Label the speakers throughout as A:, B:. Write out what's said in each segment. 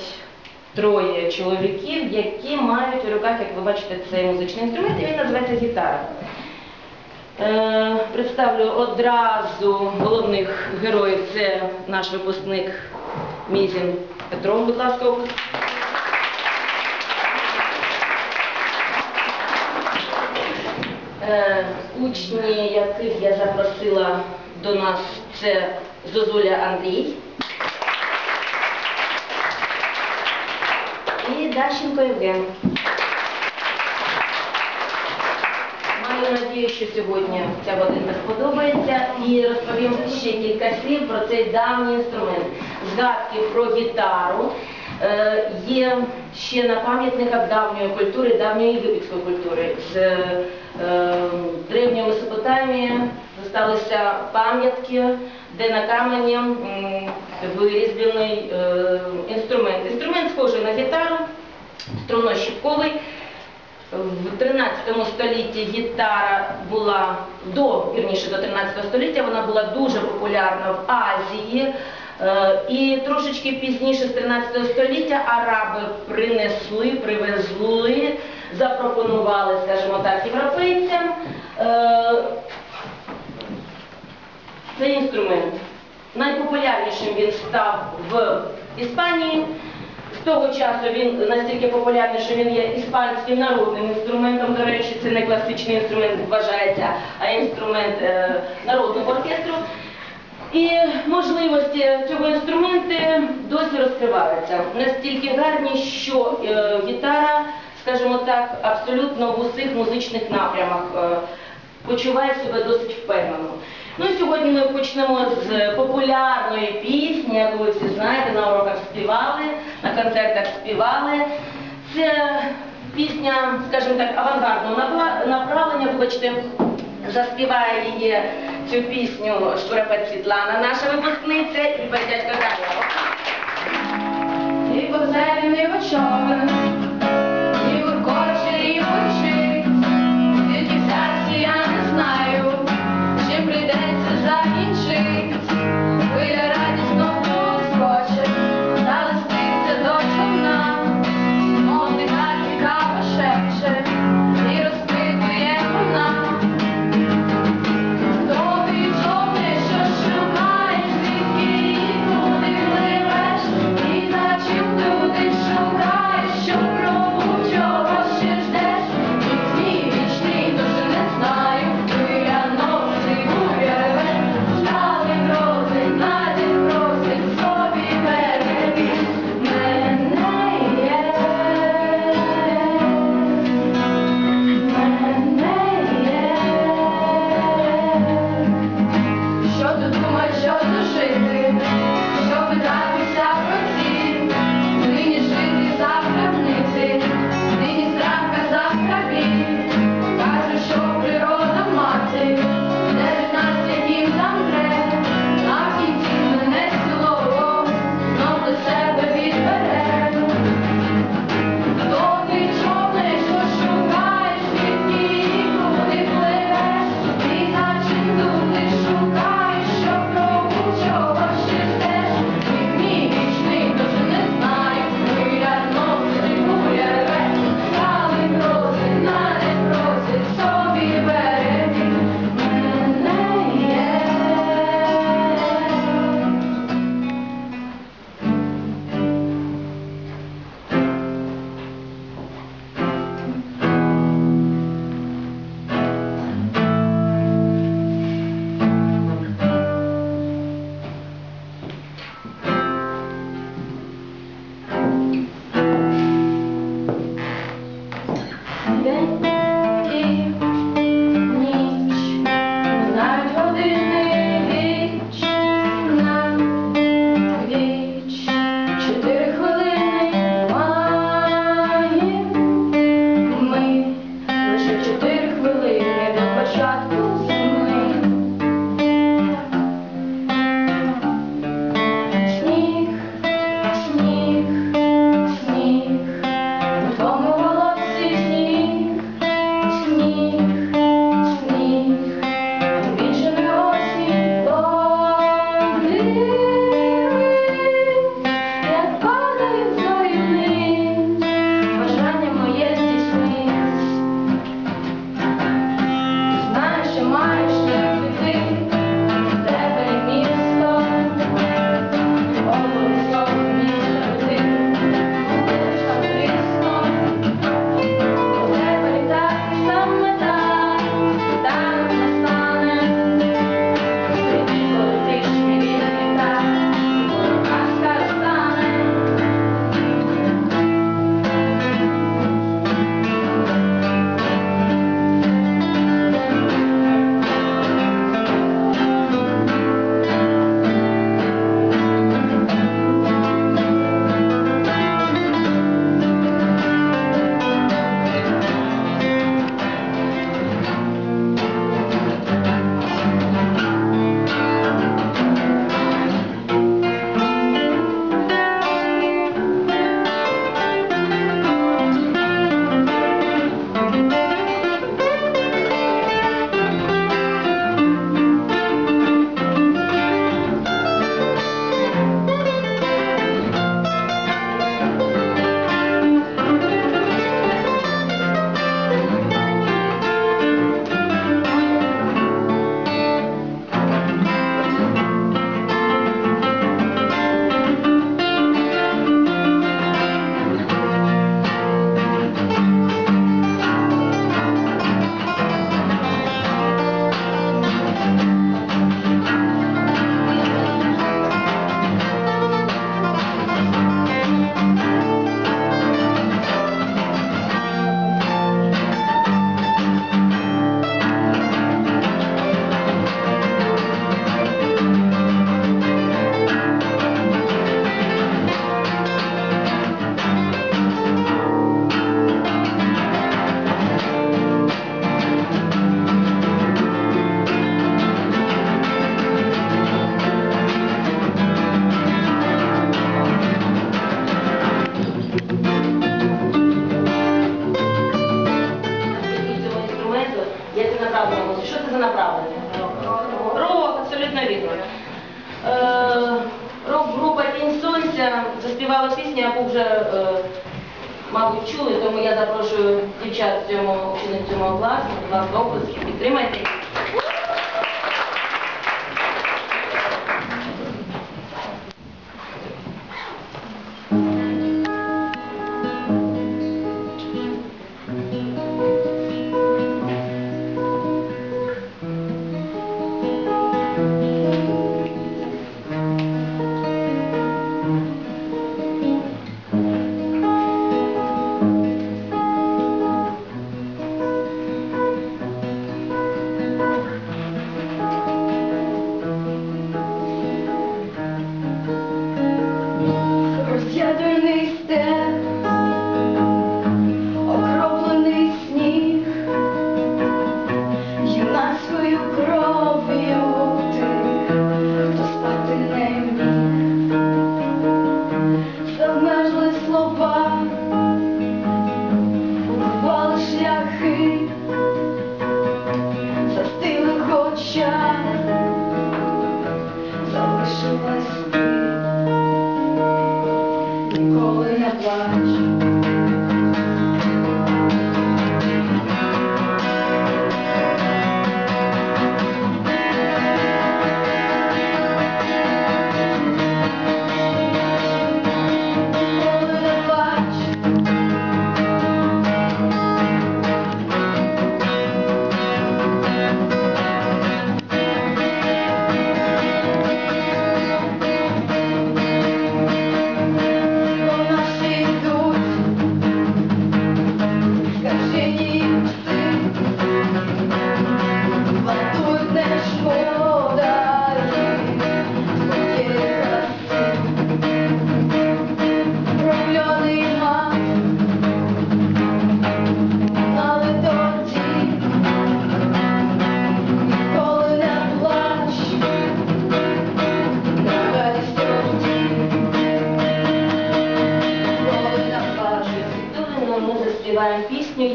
A: інструментом, троє чоловіків, які мають у руках, як ви бачите, цей музичний інструмент, і він називається гітара. Е, Представлю одразу головних героїв. Це наш випускник Мізін Петро, будь ласка. Е, Учні, яких я запросила до нас, це Зозуля Андрій. І Дащенко Євген. Маю надію, що сьогодні ця година сподобається і розповім ще кілька слів про цей давній інструмент. Згадки про гітару е, є ще на пам'ятниках давньої культури, давньої єгипетської культури. З е, древньої Месопотамії залишилися пам'ятки, де на камені вирізблений е, інструмент. Інструмент схожий на гітару, струнно-щіпковий. В 13 столітті гітара була до вірніше до 13 століття. Вона була дуже популярна в Азії. Е, І трошечки пізніше, з 13 століття, араби принесли, привезли, запропонували, скажімо так, європейцям е, цей інструмент. Найпопулярнішим він став в Іспанії. З того часу він настільки популярний, що він є іспанським народним інструментом. До речі, це не класичний інструмент вважається, а інструмент е, народного оркестру. І можливості цього інструменту досі розкриваються. Настільки гарні, що е, гітара, скажімо так, абсолютно в усіх музичних напрямах е, почуває себе досить впевнено. Ну і сьогодні ми почнемо з популярної пісні, яку ви всі знаєте, на уроках співали, на концертах співали. Це пісня, скажімо так, авангардного направлення. Вибачте, заспіває її цю пісню Шкурапець Світлана, наша випускниця, і батько Дар'я.
B: І позелений човен, і
A: Ve тому я запрошую дівчат в цьому класу, будь ласка, обласки, підтримайте.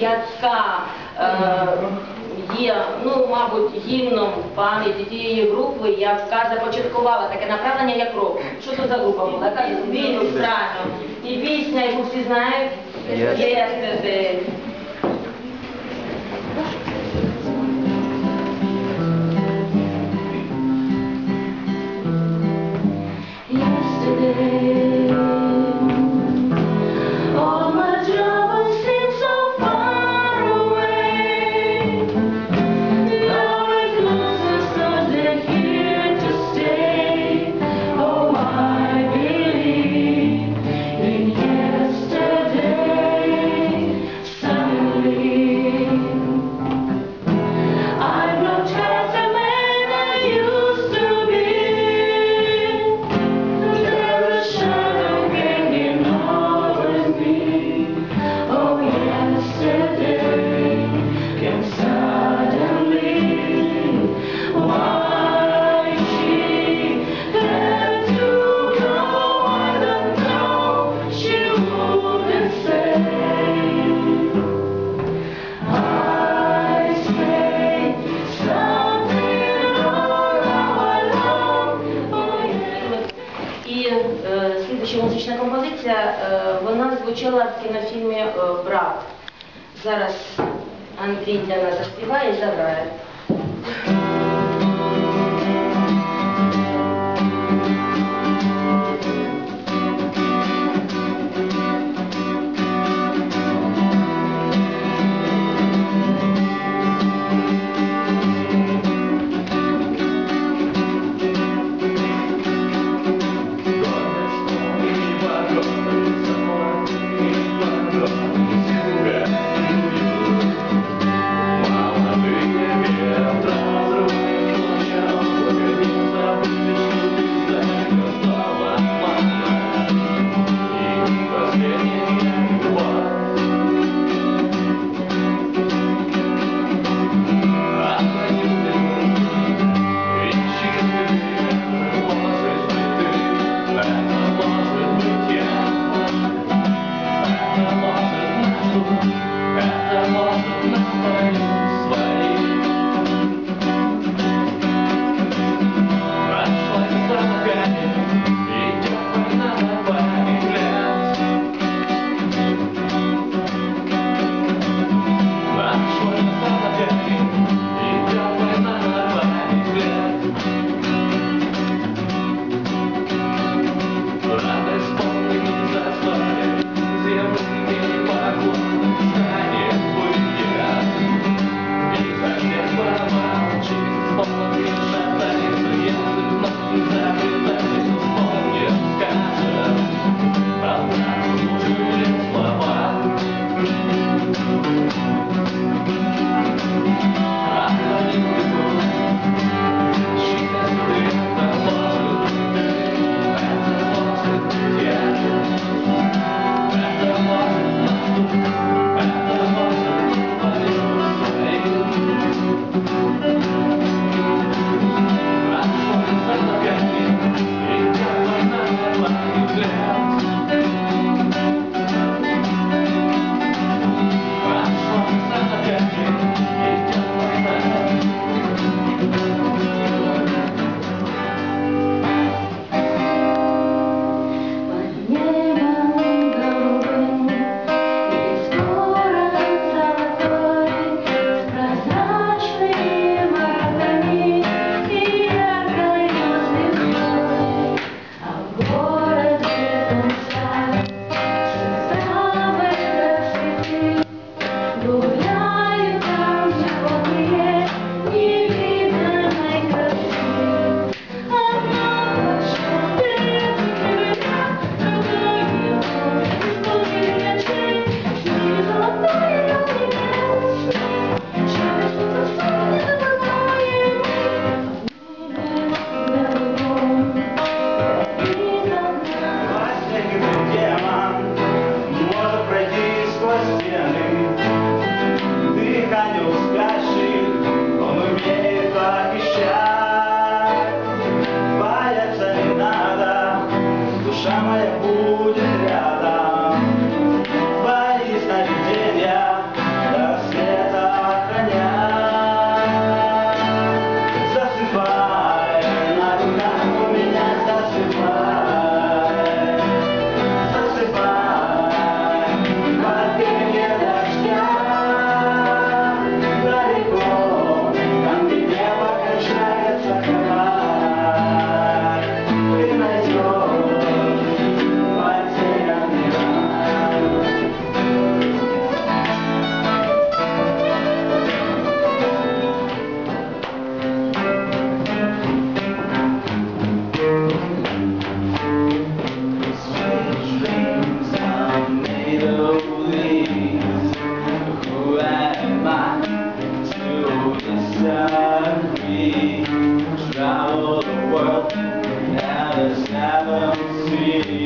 A: яка е, є, ну, мабуть, гімном пам'яті тієї групи, яка започаткувала таке направлення, як рок. Що це за група була? Яка війну, правильно. І пісня, яку всі знають, є СТД. Зараз Андрій для нас заспіває і заграє.
C: now. me.